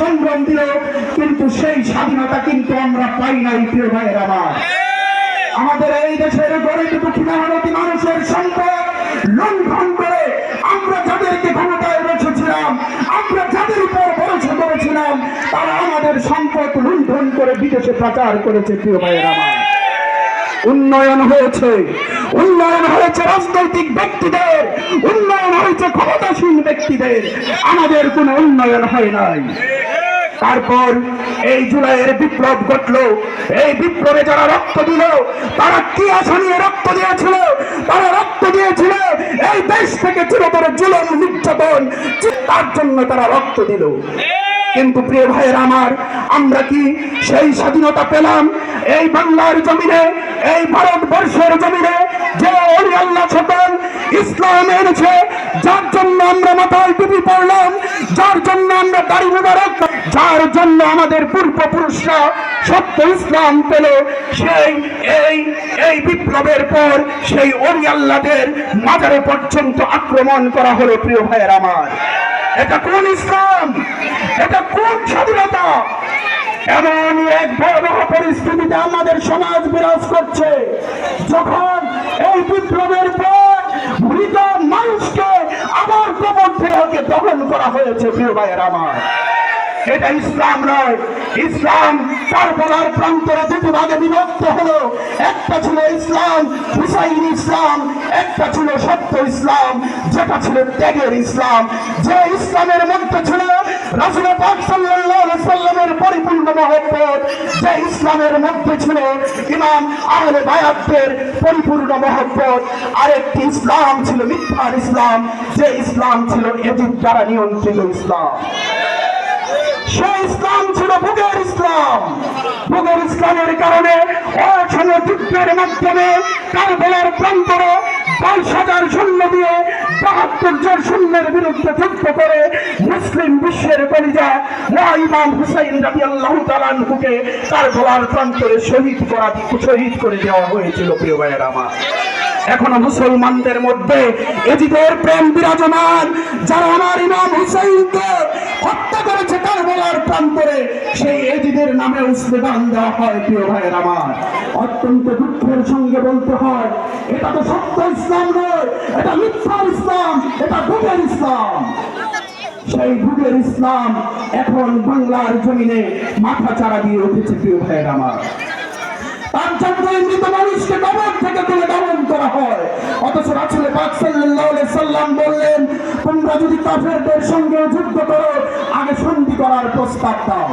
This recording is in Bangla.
সংগ্রাম কিন্তু সেই স্বাধীনতা কিন্তু আমরা পাই নাই, প্রিয় ভাইয়ের আমার। আমাদের এই দেশের গরিব দুঃখী মেহনতি মানুষের সম্পদ লঙ্ঘন করে আমরা যাদেরকে ক্ষমতায় বসেছিলাম আমরা যাদের উপর ভরসা করেছিলাম, তারা আমাদের সম্পদ লুণ্ঠন করে বিদেশে পাচার করেছে, প্রিয় ভাইয়ের আমার। উন্নয়ন হয়েছে উন্নয়ন হয়েছে রাজনৈতিক ব্যক্তিদের, উন্নয়ন হয়েছে ক্ষমতাসীন ব্যক্তিদের আমাদের কোনো উন্নয়ন হয় নাই। তারপর এই জুলাইয়ের বিপ্লব ঘটলো। এই বিপ্লবে যারা রক্ত দিল, তারা কি আশা নিয়ে রক্ত দিয়েছিল? তারা রক্ত দিয়েছিল, এই দেশ থেকে চিরতরে জুলম, নির্যাতন, তার জন্য তারা রক্ত দিল। কিন্তু প্রিয় ভাইয়ের আমার, আমরা কি সেই স্বাধীনতা পেলাম? এই বাংলার জমিনে, এই ভারতবর্ষের জমিনে যে আল্লাহ সকল ইসলাম এনেছে, যার জন্য আমরা মাথায় টুপি পড়লাম যার জন্য আমরা দাড়ি মুবারক, যার জন্য আমাদের পূর্বপুরুষরা সত্য ইসলাম পেল, সেই, এই এই বিপ্লবের পর সেই অলি আল্লাহদের মাজারে পর্যন্ত আক্রমণ করা হলো, প্রিয় ভাইয়ের আমার। এটা কোন ইসলাম? এটা কোন স্বাধীনতা? এমন এক ভয়াবহ পরিস্থিতিতে আমাদের সমাজ বিরাজ করছে, যখন এই বিপ্লবের পর মৃত মানুষকে আবার কবর থেকে দহন করা হয়েছে প্রিয় ভাইয়ের আমার। এটা ইসলাম নয়। ইসলাম কারবালার প্রান্তরে দুটি ভাগে বিভক্ত হলো। একটা ছিল ইসলাম, হুসাইন ইসলাম, একটা ছিল সত্য ইসলাম, যেটা ছিল ত্যাগের ইসলাম। যে ইসলামের মধ্যে ছিল রাসূল পাক সাল্লাল্লাহু সাল্লামের পরিপূর্ণ মহব্বত, যে ইসলামের মধ্যে ছিল ইমাম আহলে বায়াতের পরিপূর্ণ মহব্বত, আরেকটি ইসলাম ছিল মিথ্যার ইসলাম, যে ইসলাম ছিল এজিদ দ্বারা নিয়ন্ত্রিত ইসলাম। সেই ইসলাম ছিল ভোগের ইসলাম। ভোগের ইসলামের কারণে যুদ্ধের মাধ্যমে কারবেলার প্রান্তরে হাজার শূন্য দিয়ে বাহাত্তর জন শূন্যের বিরুদ্ধে যুদ্ধ করে মুসলিম বিশ্বের কলিজা মা ইমাম হুসাইন রাবি আল্লাহ প্রান্তরে শহীদ করা, শহীদ করে দেওয়া হয়েছিল, প্রিয় ভাইয়ের আমার। এখনও মুসলমানদের মধ্যে এজিদের প্রেম বিরাজমান। যারা আমার ইমাম হুসাইনকে প্রান্তরে সেই এজিদের নামে স্লোগান দেওয়া হয়, প্রিয় ভাইয়ের আমার। অত্যন্ত দুঃখের সঙ্গে বলতে হয়, এটা তো সত্য ইসলাম নয়, এটা মিথ্যা ইসলাম, এটা ভুগের ইসলাম। সেই ভুগের ইসলাম এখন বাংলার জমিনে মাথা চারা দিয়ে উঠেছে, প্রিয় ভাইয়ের আমার। তার জন্য মৃত মানুষকে কবর থেকে তুলে দমন করা হয়। অথচ রাসূল পাক সাল্লাল্লাহু আলাইহি সাল্লাম বললেন তোমরা যদি কাফেরদের সঙ্গে যুদ্ধ করো আগে সন্ধি করার প্রস্তাব দাও।